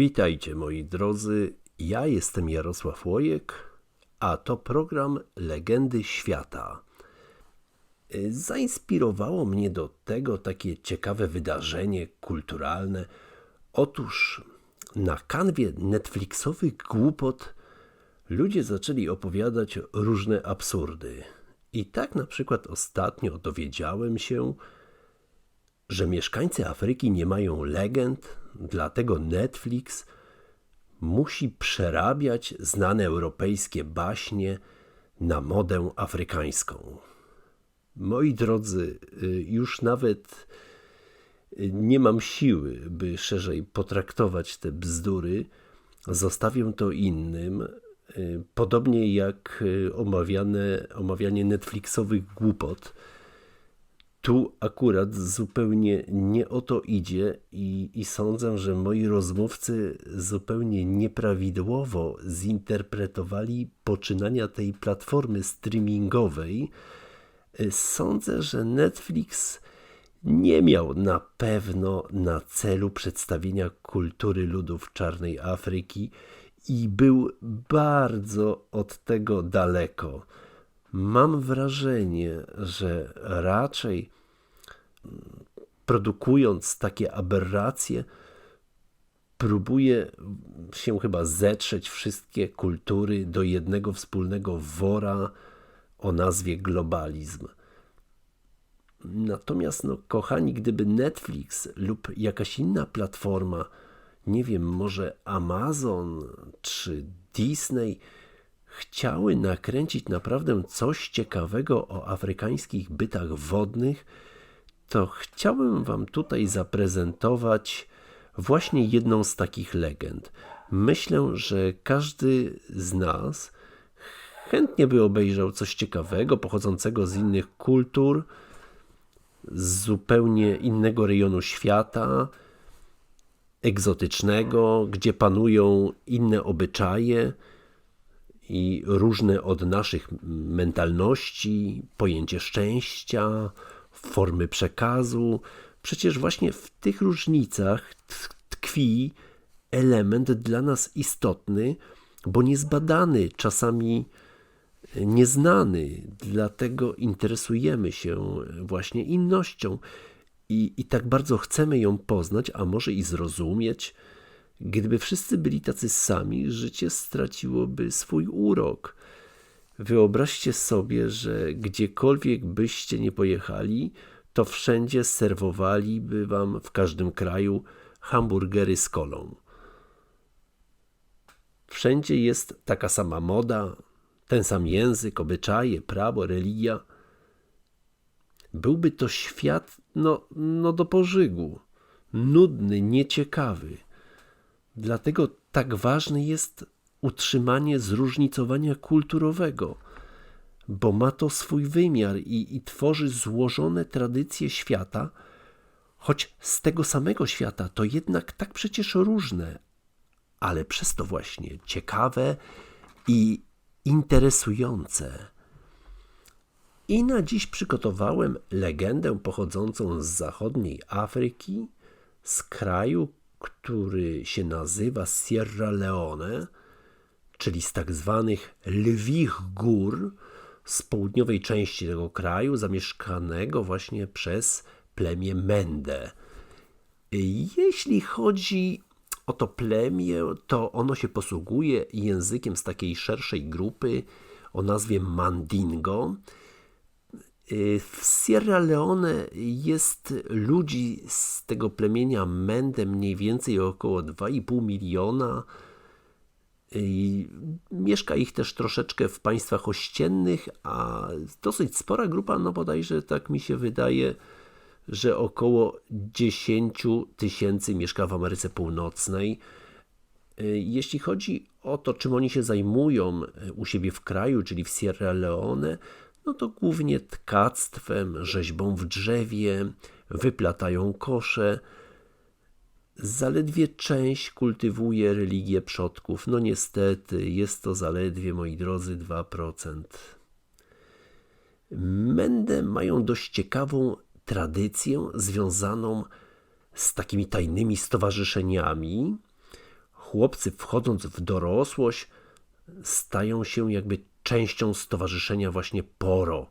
Witajcie moi drodzy, ja jestem Jarosław Łojek, a to program Legendy Świata. Zainspirowało mnie do tego takie ciekawe wydarzenie kulturalne. Otóż na kanwie Netflixowych głupot ludzie zaczęli opowiadać różne absurdy. I tak na przykład ostatnio dowiedziałem się, że mieszkańcy Afryki nie mają legend, dlatego Netflix musi przerabiać znane europejskie baśnie na modę afrykańską. Moi drodzy, y, już nawet y, nie mam siły, by szerzej potraktować te bzdury. Zostawię to innym, y, podobnie jak omawiane, omawianie Netflixowych głupot tu akurat zupełnie nie o to idzie i, i sądzę, że moi rozmówcy zupełnie nieprawidłowo zinterpretowali poczynania tej platformy streamingowej. Sądzę, że Netflix nie miał na pewno na celu przedstawienia kultury ludów czarnej Afryki i był bardzo od tego daleko. Mam wrażenie, że raczej produkując takie aberracje, próbuje się chyba zetrzeć wszystkie kultury do jednego wspólnego wora o nazwie globalizm. Natomiast, no, kochani, gdyby Netflix lub jakaś inna platforma, nie wiem, może Amazon czy Disney, chciały nakręcić naprawdę coś ciekawego o afrykańskich bytach wodnych, to chciałbym Wam tutaj zaprezentować właśnie jedną z takich legend. Myślę, że każdy z nas chętnie by obejrzał coś ciekawego, pochodzącego z innych kultur, z zupełnie innego rejonu świata, egzotycznego, gdzie panują inne obyczaje i różne od naszych mentalności, pojęcie szczęścia, formy przekazu. Przecież właśnie w tych różnicach tkwi element dla nas istotny, bo niezbadany, czasami nieznany. Dlatego interesujemy się właśnie innością i, i tak bardzo chcemy ją poznać, a może i zrozumieć. Gdyby wszyscy byli tacy sami, życie straciłoby swój urok. Wyobraźcie sobie, że gdziekolwiek byście nie pojechali, to wszędzie serwowaliby wam w każdym kraju hamburgery z kolą. Wszędzie jest taka sama moda, ten sam język, obyczaje, prawo, religia. Byłby to świat, no, no do pożygu, nudny, nieciekawy. Dlatego tak ważny jest utrzymanie zróżnicowania kulturowego, bo ma to swój wymiar i, i tworzy złożone tradycje świata, choć z tego samego świata to jednak tak przecież różne, ale przez to właśnie ciekawe i interesujące. I na dziś przygotowałem legendę pochodzącą z zachodniej Afryki, z kraju, który się nazywa Sierra Leone czyli z tak zwanych lwich gór z południowej części tego kraju, zamieszkanego właśnie przez plemię Mende. Jeśli chodzi o to plemię, to ono się posługuje językiem z takiej szerszej grupy o nazwie Mandingo. W Sierra Leone jest ludzi z tego plemienia Mende mniej więcej około 2,5 miliona Mieszka ich też troszeczkę w państwach ościennych, a dosyć spora grupa, no bodajże tak mi się wydaje, że około 10 tysięcy mieszka w Ameryce Północnej. Jeśli chodzi o to, czym oni się zajmują u siebie w kraju, czyli w Sierra Leone, no to głównie tkactwem, rzeźbą w drzewie, wyplatają kosze, Zaledwie część kultywuje religię przodków. No niestety, jest to zaledwie, moi drodzy, 2%. Mende mają dość ciekawą tradycję związaną z takimi tajnymi stowarzyszeniami, chłopcy wchodząc w dorosłość stają się jakby częścią stowarzyszenia właśnie Poro.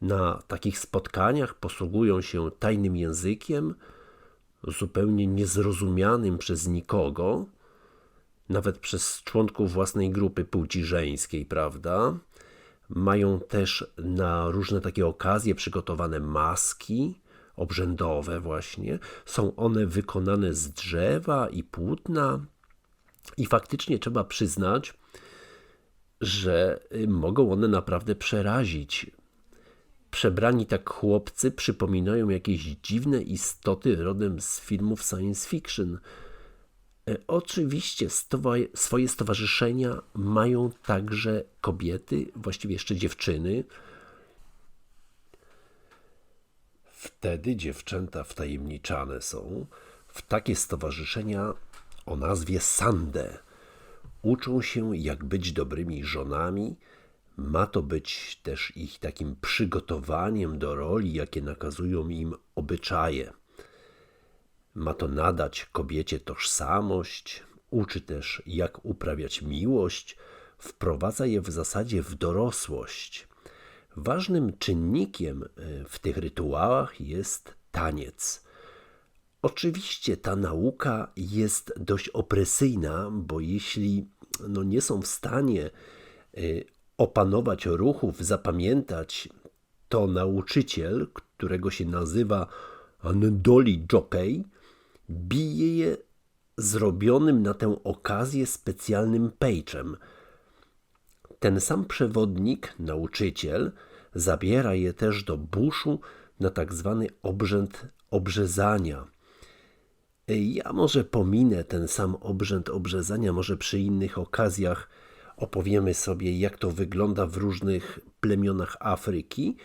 Na takich spotkaniach posługują się tajnym językiem, zupełnie niezrozumianym przez nikogo, nawet przez członków własnej grupy płci żeńskiej, prawda? Mają też na różne takie okazje przygotowane maski obrzędowe właśnie. Są one wykonane z drzewa i płótna i faktycznie trzeba przyznać, że mogą one naprawdę przerazić. Przebrani tak chłopcy przypominają jakieś dziwne istoty rodem z filmów science fiction. E, oczywiście swoje stowarzyszenia mają także kobiety, właściwie jeszcze dziewczyny. Wtedy dziewczęta wtajemniczane są w takie stowarzyszenia o nazwie Sande. Uczą się, jak być dobrymi żonami. Ma to być też ich takim przygotowaniem do roli, jakie nakazują im obyczaje. Ma to nadać kobiecie tożsamość, uczy też, jak uprawiać miłość, wprowadza je w zasadzie w dorosłość. Ważnym czynnikiem e, w tych rytuałach jest taniec. Oczywiście ta nauka jest dość opresyjna, bo jeśli no, nie są w stanie e, opanować ruchów, zapamiętać, to nauczyciel, którego się nazywa Andoli Jockey, bije je zrobionym na tę okazję specjalnym pejczem. Ten sam przewodnik, nauczyciel, zabiera je też do buszu na tak zwany obrzęd obrzezania. Ja może pominę ten sam obrzęd obrzezania, może przy innych okazjach opowiemy sobie, jak to wygląda w różnych plemionach Afryki.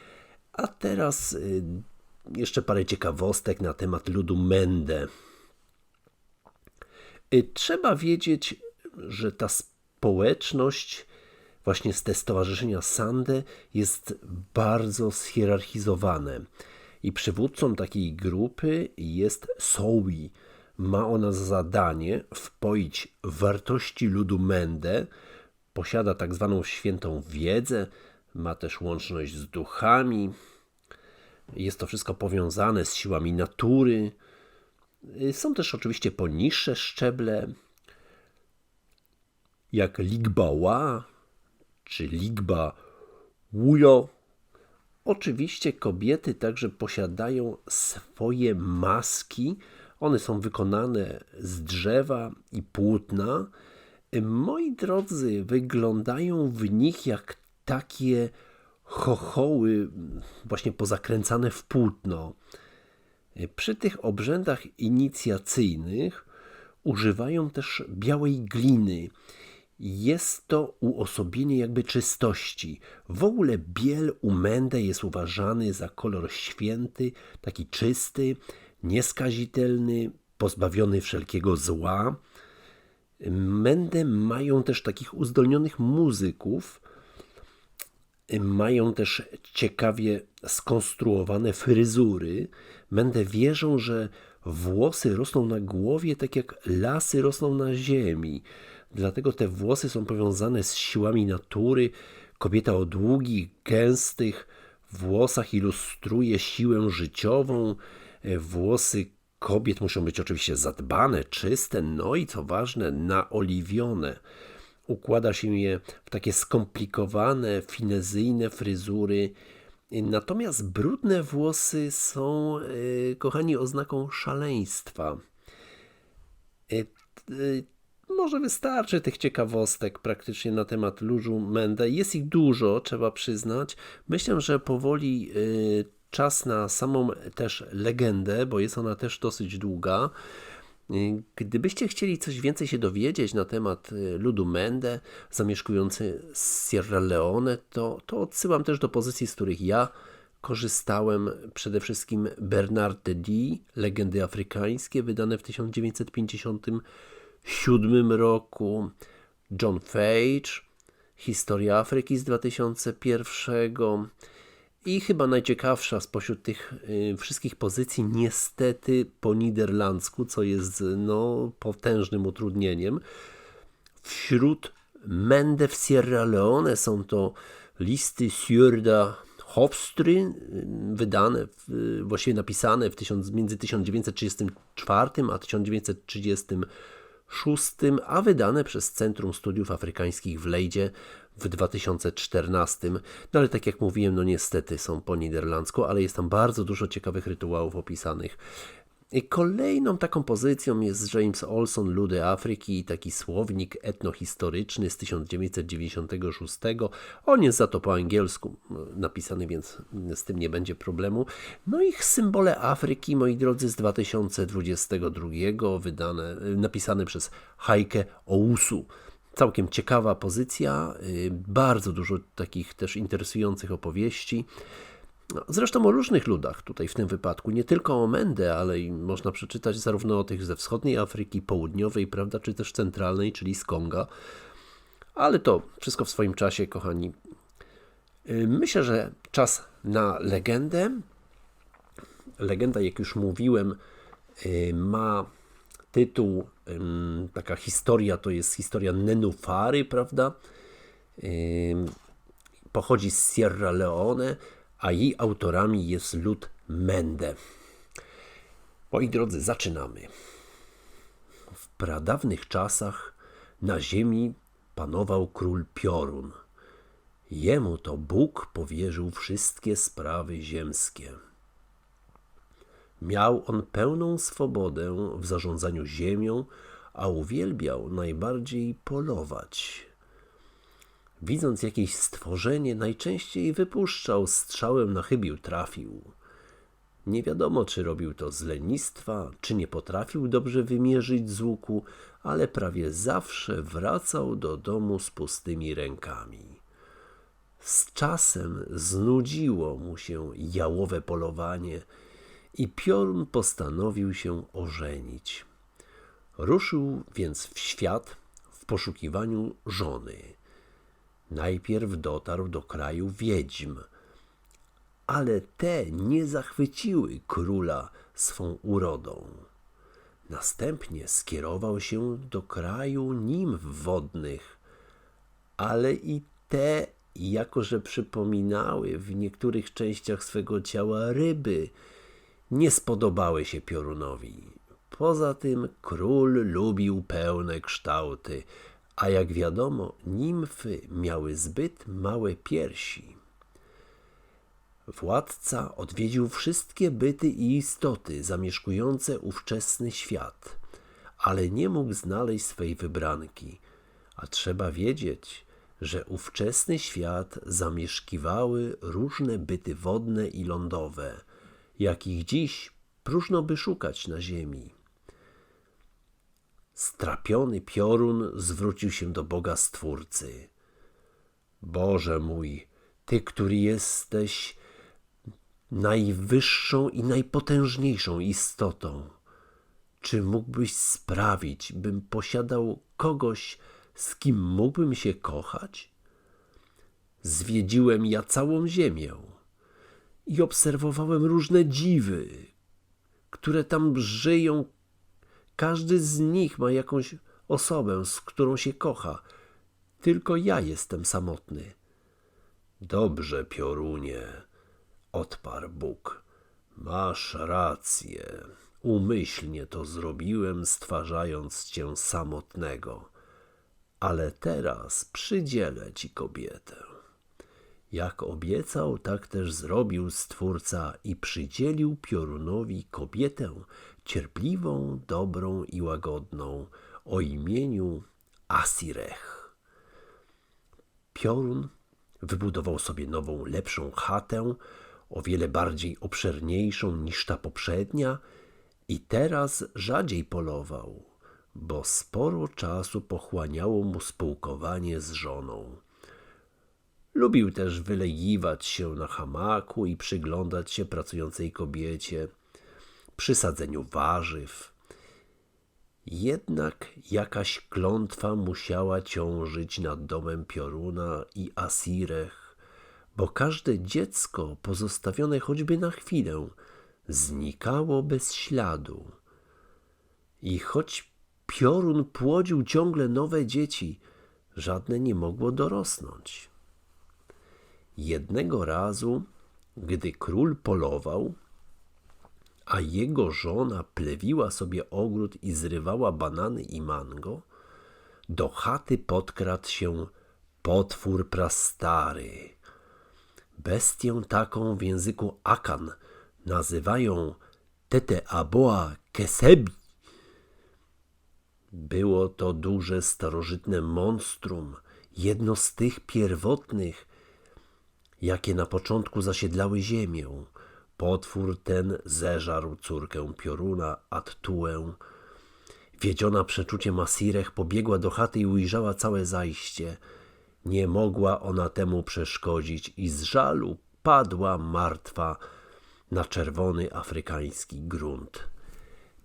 A teraz y, jeszcze parę ciekawostek na temat ludu Mende. Y, trzeba wiedzieć, że ta społeczność, właśnie z te stowarzyszenia Sande, jest bardzo schierarchizowane. I przywódcą takiej grupy jest Sowi. Ma ona za zadanie wpoić wartości ludu Mende, posiada tak zwaną świętą wiedzę, ma też łączność z duchami. Jest to wszystko powiązane z siłami natury, są też oczywiście poniższe szczeble, jak Ligba Wa czy Ligba Wuyo. Oczywiście kobiety także posiadają swoje maski. One są wykonane z drzewa i płótna. Moi drodzy, wyglądają w nich jak takie chochoły, właśnie pozakręcane w płótno. Przy tych obrzędach inicjacyjnych używają też białej gliny. Jest to uosobienie jakby czystości. W ogóle biel u Mende jest uważany za kolor święty, taki czysty, nieskazitelny, pozbawiony wszelkiego zła. Mende mają też takich uzdolnionych muzyków, mają też ciekawie skonstruowane fryzury. Będę wierzą, że włosy rosną na głowie tak jak lasy rosną na ziemi. Dlatego te włosy są powiązane z siłami natury. Kobieta o długich, gęstych włosach ilustruje siłę życiową. Włosy kobiet muszą być oczywiście zadbane, czyste, no i co ważne, naoliwione układa się je w takie skomplikowane, finezyjne fryzury. Natomiast brudne włosy są, e, kochani, oznaką szaleństwa. E, e, może wystarczy tych ciekawostek praktycznie na temat Lużu Mende. Jest ich dużo, trzeba przyznać. Myślę, że powoli czas na samą też legendę, bo jest ona też dosyć długa. Gdybyście chcieli coś więcej się dowiedzieć na temat y, ludu Mende zamieszkujący Sierra Leone, to, to odsyłam też do pozycji, z których ja korzystałem. Przede wszystkim Bernard de Dee, Legendy Afrykańskie, wydane w 1957 roku, John Fage, Historia Afryki z 2001 I chyba najciekawsza spośród tych y, wszystkich pozycji, niestety po niderlandzku, co jest no, potężnym utrudnieniem. Wśród Mende w Sierra Leone są to listy Sjurda Hofstry, wydane, właściwie napisane w tysiąc, między 1934 a 1936, a wydane przez Centrum Studiów Afrykańskich w Lejdzie w 2014. No ale tak jak mówiłem, no niestety są po niderlandzku, ale jest tam bardzo dużo ciekawych rytuałów opisanych. I kolejną taką pozycją jest James Olson Ludy Afryki, taki słownik etnohistoryczny z 1996. On jest za to po angielsku napisany, więc z tym nie będzie problemu. No i symbole Afryki, moi drodzy, z 2022, wydane, napisane przez Heike Ousu. Całkiem ciekawa pozycja, y, bardzo dużo takich też interesujących opowieści. No, zresztą o różnych ludach tutaj w tym wypadku, nie tylko o Mendę, ale i można przeczytać zarówno o tych ze wschodniej Afryki, południowej, prawda, czy też centralnej, czyli z Konga. Ale to wszystko w swoim czasie, kochani. Y, myślę, że czas na legendę. Legenda, jak już mówiłem, y, ma tytuł, taka historia, to jest historia Nenufary, prawda? Pochodzi z Sierra Leone, a jej autorami jest lud Mende. Moi drodzy, zaczynamy. W pradawnych czasach na ziemi panował król Piorun. Jemu to Bóg powierzył wszystkie sprawy ziemskie. Miał on pełną swobodę w zarządzaniu ziemią, a uwielbiał najbardziej polować. Widząc jakieś stworzenie, najczęściej wypuszczał strzałem na chybił trafił. Nie wiadomo, czy robił to z lenistwa, czy nie potrafił dobrze wymierzyć z łuku, ale prawie zawsze wracał do domu z pustymi rękami. Z czasem znudziło mu się jałowe polowanie i Piorun postanowił się ożenić. Ruszył więc w świat w poszukiwaniu żony. Najpierw dotarł do kraju wiedźm, ale te nie zachwyciły króla swą urodą. Następnie skierował się do kraju nimf wodnych, ale i te, jako że przypominały w niektórych częściach swego ciała ryby, nie spodobały się Piorunowi. Poza tym król lubił pełne kształty, a jak wiadomo, nimfy miały zbyt małe piersi. Władca odwiedził wszystkie byty i istoty zamieszkujące ówczesny świat, ale nie mógł znaleźć swej wybranki. A trzeba wiedzieć, że ówczesny świat zamieszkiwały różne byty wodne i lądowe – jakich dziś próżno by szukać na ziemi. Strapiony piorun zwrócił się do Boga Stwórcy. Boże mój, Ty, który jesteś najwyższą i najpotężniejszą istotą, czy mógłbyś sprawić, bym posiadał kogoś, z kim mógłbym się kochać? Zwiedziłem ja całą ziemię i obserwowałem różne dziwy, które tam żyją. Każdy z nich ma jakąś osobę, z którą się kocha. Tylko ja jestem samotny. Dobrze, piorunie, odparł Bóg. Masz rację. Umyślnie to zrobiłem, stwarzając cię samotnego. Ale teraz przydzielę ci kobietę. Jak obiecał, tak też zrobił Stwórca i przydzielił Piorunowi kobietę cierpliwą, dobrą i łagodną o imieniu Asirech. Piorun wybudował sobie nową, lepszą chatę, o wiele bardziej obszerniejszą niż ta poprzednia i teraz rzadziej polował, bo sporo czasu pochłaniało mu spółkowanie z żoną. Lubił też wylegiwać się na hamaku i przyglądać się pracującej kobiecie przy sadzeniu warzyw. Jednak jakaś klątwa musiała ciążyć nad domem Pioruna i Asirech, bo każde dziecko pozostawione choćby na chwilę znikało bez śladu. I choć piorun płodził ciągle nowe dzieci, żadne nie mogło dorosnąć. Jednego razu, gdy król polował, a jego żona plewiła sobie ogród i zrywała banany i mango, do chaty podkradł się potwór prastary. Bestię taką w języku Akan nazywają Tete Aboa Kesebi. Było to duże starożytne monstrum, jedno z tych pierwotnych, jakie na początku zasiedlały ziemię. Potwór ten zeżarł córkę pioruna, Attuę. Wiedziona przeczuciem Asirech pobiegła do chaty i ujrzała całe zajście. Nie mogła ona temu przeszkodzić i z żalu padła martwa na czerwony afrykański grunt.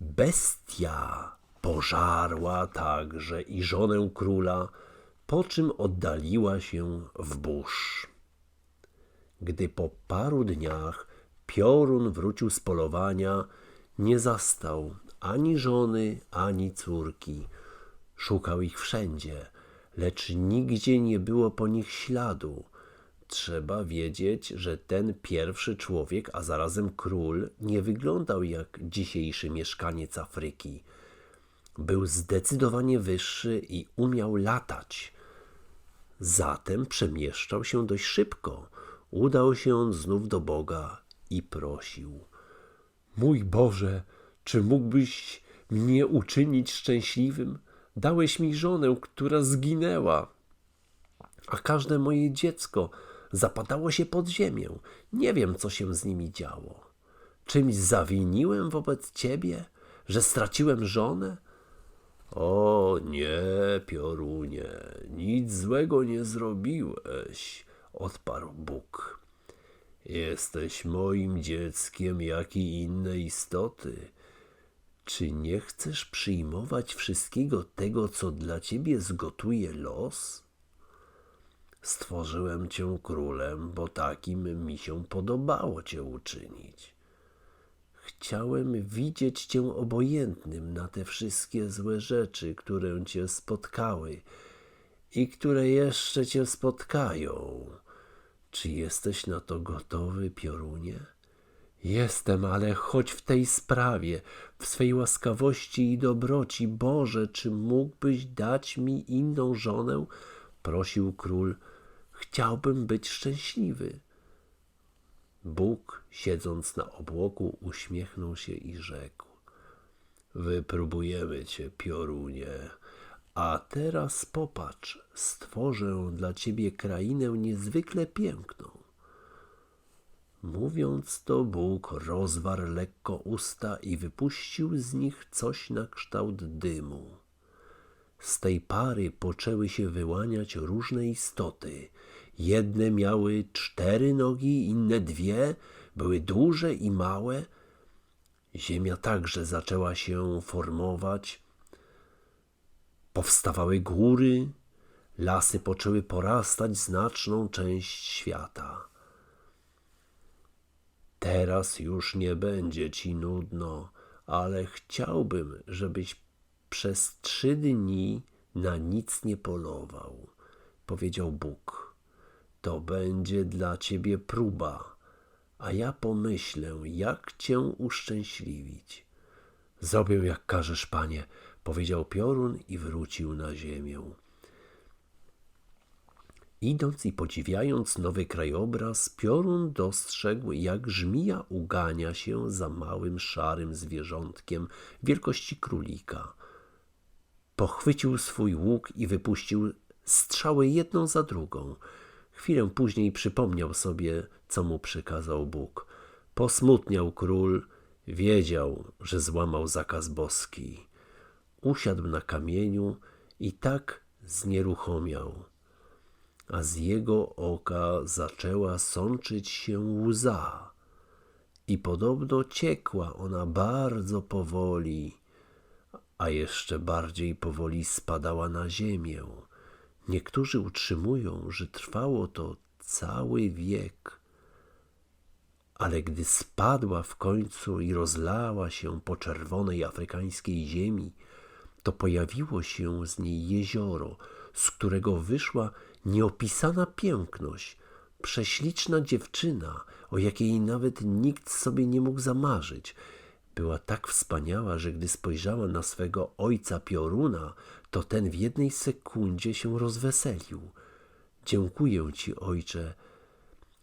Bestia pożarła także i żonę króla, po czym oddaliła się w burz. Gdy po paru dniach piorun wrócił z polowania, nie zastał ani żony, ani córki. Szukał ich wszędzie, lecz nigdzie nie było po nich śladu. Trzeba wiedzieć, że ten pierwszy człowiek, a zarazem król, nie wyglądał jak dzisiejszy mieszkaniec Afryki. Był zdecydowanie wyższy i umiał latać. Zatem przemieszczał się dość szybko. Udał się on znów do Boga i prosił: Mój Boże, czy mógłbyś mnie uczynić szczęśliwym? Dałeś mi żonę, która zginęła, a każde moje dziecko zapadało się pod ziemię. Nie wiem, co się z nimi działo. Czymś zawiniłem wobec ciebie, że straciłem żonę? O nie, piorunie, nic złego nie zrobiłeś, odparł Bóg. Jesteś moim dzieckiem, jak i inne istoty. Czy nie chcesz przyjmować wszystkiego tego, co dla ciebie zgotuje los? Stworzyłem cię królem, bo takim mi się podobało cię uczynić. Chciałem widzieć cię obojętnym na te wszystkie złe rzeczy, które cię spotkały i które jeszcze cię spotkają. Czy jesteś na to gotowy, piorunie? Jestem, ale choć w tej sprawie, w swej łaskawości i dobroci, Boże, czy mógłbyś dać mi inną żonę? Prosił król. Chciałbym być szczęśliwy. Bóg, siedząc na obłoku, uśmiechnął się i rzekł: Wypróbujemy cię, piorunie. A teraz popatrz, stworzę dla ciebie krainę niezwykle piękną. Mówiąc to, Bóg rozwarł lekko usta i wypuścił z nich coś na kształt dymu. Z tej pary poczęły się wyłaniać różne istoty. Jedne miały cztery nogi, inne dwie, były duże i małe. Ziemia także zaczęła się formować. Powstawały góry, lasy poczęły porastać znaczną część świata. Teraz już nie będzie ci nudno, ale chciałbym, żebyś przez trzy dni na nic nie polował, powiedział Bóg. To będzie dla ciebie próba, a ja pomyślę, jak cię uszczęśliwić. Zrobię jak każesz, panie, powiedział piorun i wrócił na ziemię. Idąc i podziwiając nowy krajobraz, piorun dostrzegł, jak żmija ugania się za małym, szarym zwierzątkiem wielkości królika. Pochwycił swój łuk i wypuścił strzały jedną za drugą. Chwilę później przypomniał sobie, co mu przykazał Bóg. Posmutniał król, wiedział, że złamał zakaz boski. Usiadł na kamieniu i tak znieruchomiał a z jego oka zaczęła sączyć się łza. I podobno ciekła ona bardzo powoli, a jeszcze bardziej powoli spadała na ziemię. Niektórzy utrzymują, że trwało to cały wiek. Ale gdy spadła w końcu i rozlała się po czerwonej afrykańskiej ziemi, to pojawiło się z niej jezioro, z którego wyszła nieopisana piękność, prześliczna dziewczyna, o jakiej nawet nikt sobie nie mógł zamarzyć. Była tak wspaniała, że gdy spojrzała na swego ojca pioruna, to ten w jednej sekundzie się rozweselił. Dziękuję ci, ojcze,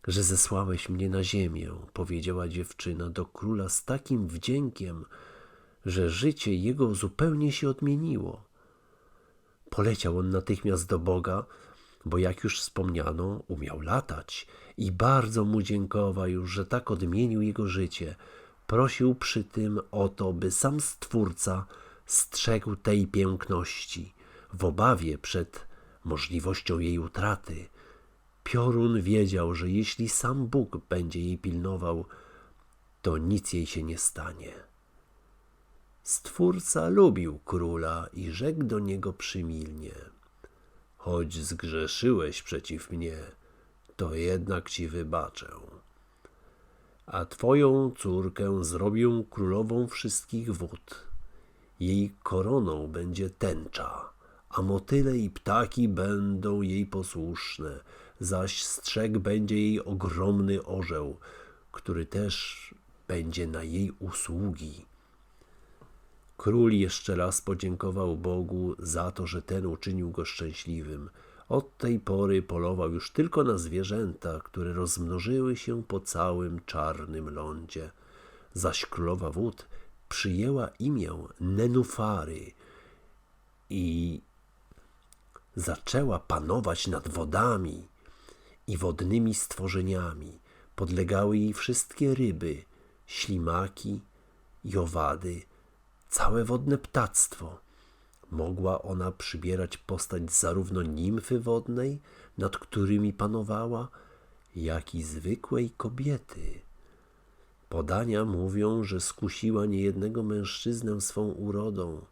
że zesłałeś mnie na ziemię, powiedziała dziewczyna do króla z takim wdziękiem, że życie jego zupełnie się odmieniło. Poleciał on natychmiast do Boga, bo jak już wspomniano, umiał latać i bardzo mu dziękował że tak odmienił jego życie. Prosił przy tym o to, by sam Stwórca strzegł tej piękności w obawie przed możliwością jej utraty. Piorun wiedział, że jeśli sam Bóg będzie jej pilnował, to nic jej się nie stanie. Stwórca lubił króla i rzekł do niego przymilnie: Choć zgrzeszyłeś przeciw mnie, to jednak ci wybaczę. A twoją córkę zrobię królową wszystkich wód. Jej koroną będzie tęcza, a motyle i ptaki będą jej posłuszne, zaś strzeg będzie jej ogromny orzeł, który też będzie na jej usługi. Król jeszcze raz podziękował Bogu za to, że ten uczynił go szczęśliwym. Od tej pory polował już tylko na zwierzęta, które rozmnożyły się po całym czarnym lądzie. Zaś królowa wód przyjęła imię Nenufary i zaczęła panować nad wodami i wodnymi stworzeniami. Podlegały jej wszystkie ryby, ślimaki i owady, całe wodne ptactwo. Mogła ona przybierać postać zarówno nimfy wodnej, nad którymi panowała, jak i zwykłej kobiety. Podania mówią, że skusiła niejednego mężczyznę swą urodą.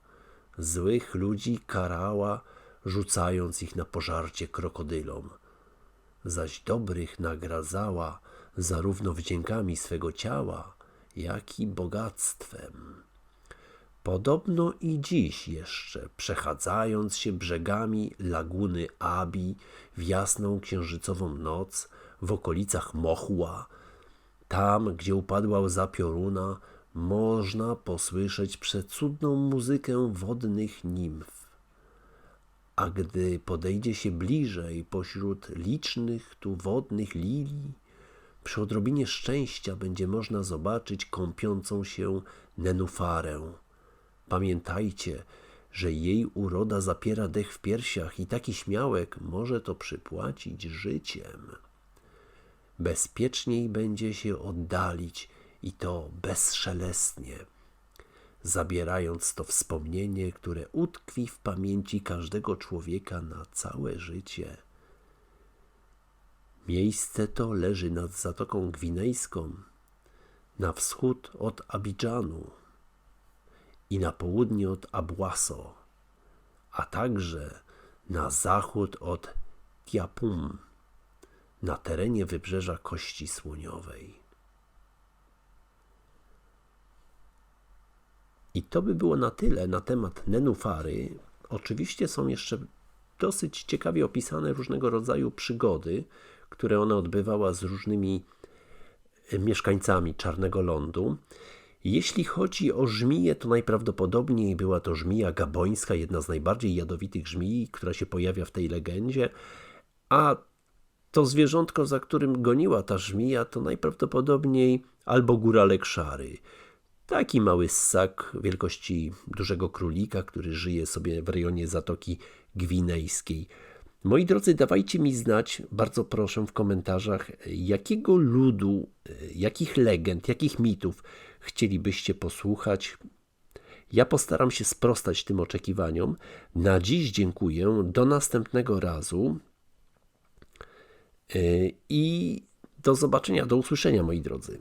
Złych ludzi karała, rzucając ich na pożarcie krokodylom. Zaś dobrych nagradzała zarówno wdziękami swego ciała, jak i bogactwem. Podobno i dziś jeszcze, przechadzając się brzegami laguny Abi w jasną księżycową noc, w okolicach Mochła, tam, gdzie upadła łza pioruna, można posłyszeć przecudną muzykę wodnych nimf. A gdy podejdzie się bliżej pośród licznych tu wodnych lilii, przy odrobinie szczęścia będzie można zobaczyć kąpiącą się nenufarę. Pamiętajcie, że jej uroda zapiera dech w piersiach i taki śmiałek może to przypłacić życiem. Bezpieczniej będzie się oddalić i to bezszelestnie, zabierając to wspomnienie, które utkwi w pamięci każdego człowieka na całe życie. Miejsce to leży nad Zatoką Gwinejską, na wschód od Abidżanu i na południe od Abłaso, a także na zachód od Tiapum, na terenie wybrzeża Kości Słoniowej. I to by było na tyle na temat nenufary. Oczywiście są jeszcze dosyć ciekawie opisane różnego rodzaju przygody, które ona odbywała z różnymi e, mieszkańcami Czarnego Lądu. Jeśli chodzi o żmiję, to najprawdopodobniej była to żmija gabońska, jedna z najbardziej jadowitych żmij, która się pojawia w tej legendzie, a to zwierzątko, za którym goniła ta żmija, to najprawdopodobniej albo góralek szary. Taki mały ssak wielkości dużego królika, który żyje sobie w rejonie Zatoki Gwinejskiej. Moi drodzy, dawajcie mi znać, bardzo proszę w komentarzach, jakiego ludu, jakich legend, jakich mitów chcielibyście posłuchać. Ja postaram się sprostać tym oczekiwaniom. Na dziś dziękuję. Do następnego razu. E, I do zobaczenia, do usłyszenia, moi drodzy.